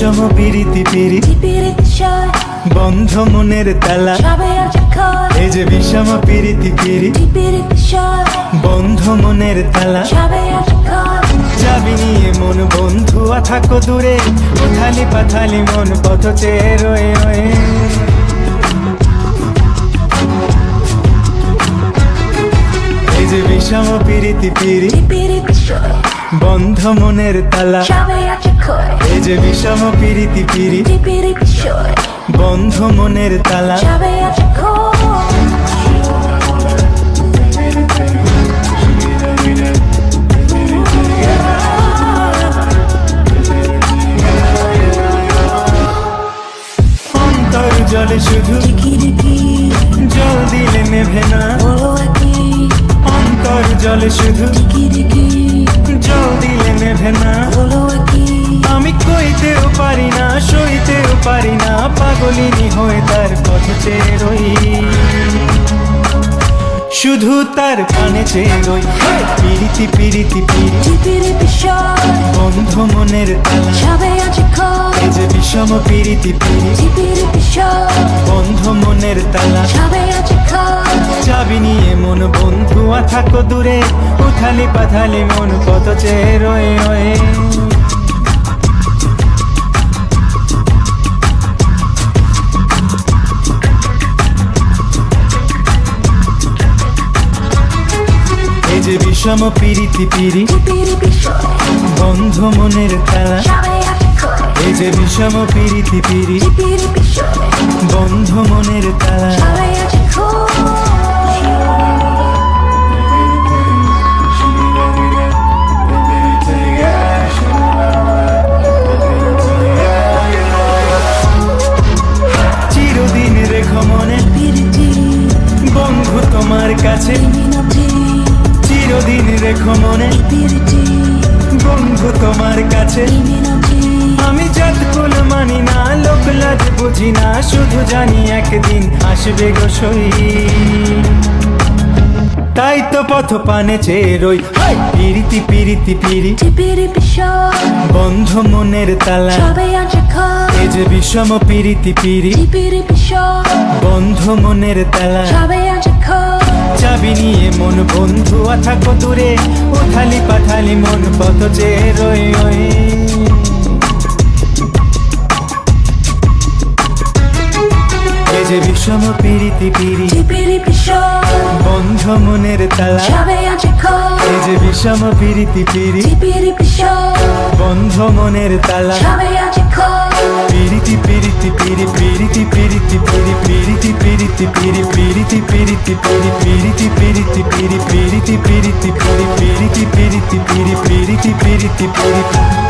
সহ পিরিতি পিরি। বন্ধ মনের তালা। এই যে বিষম পিরিতি পিরি। বন্ধ মনের তালা। যাবি নিয়ে মন বন্ধু থাকো দূরে। উথালি পাথালি মন পথতে চেয়ে রয়ে রয়ে। এই যে বিষম পিরিতি পিরি। বন্ধ মনের তালা। এই যে বিষম পিরিতি পিরি বন্ধ মনের তালা। জলে শুধু জল দিলে নেভে না। অন্তর জলে শুধু জলদি নেভে না আমি কইতেও পারি না সইতেও পারি না পাগলিনী হয়ে তার পথে রই শুধু তার কানে চেয়ে রই পিরিতি পিরিতি পিরিতি। বন্ধ মনের তালা। এ যে বিষম পিরিতি পিরিতি। বন্ধ মনের তালা। চাবি নিয়ে মন বন্ধু থাকো দূরে। উথালি পাথালি মন কত চেয়ে রয়ে রয়ে। এই যে বিষম পিরিতি পিরি বন্ধ মনের খোল। এই যে বিষম পিরিতি পিরি তোমার কাছে। চিরদিন রেখো মনে। বন্ধু তোমার কাছে। আমি জাত কুল মানি না, লোক লাজ বুঝি না, শুধু জানি একদিন আসবে গো তাই তো পথ পানে চেয়ে রই! পিরিতি পিরিতি, পিরি। টিপির কিশোর বন্ধ মনের তালা। এই যে বিষম পিরিতি, পিরি। টিপির কিশোর বন্ধ মনের তালা। চাবি নিয়ে মন বন্ধু থাকো দূরে উথালি পাথালি মন পথ যে রই ওই যে বিষম পিরিতি পিরি বন্ধ মনের তালা। এই যে বিষম পিরিতি পিরি বন্ধ মনের তালা। Piriti piriti piri piriti piriti piri piriti piriti piri piriti piriti piri piriti piriti piri piriti piriti piri piriti piriti piri piriti piriti piri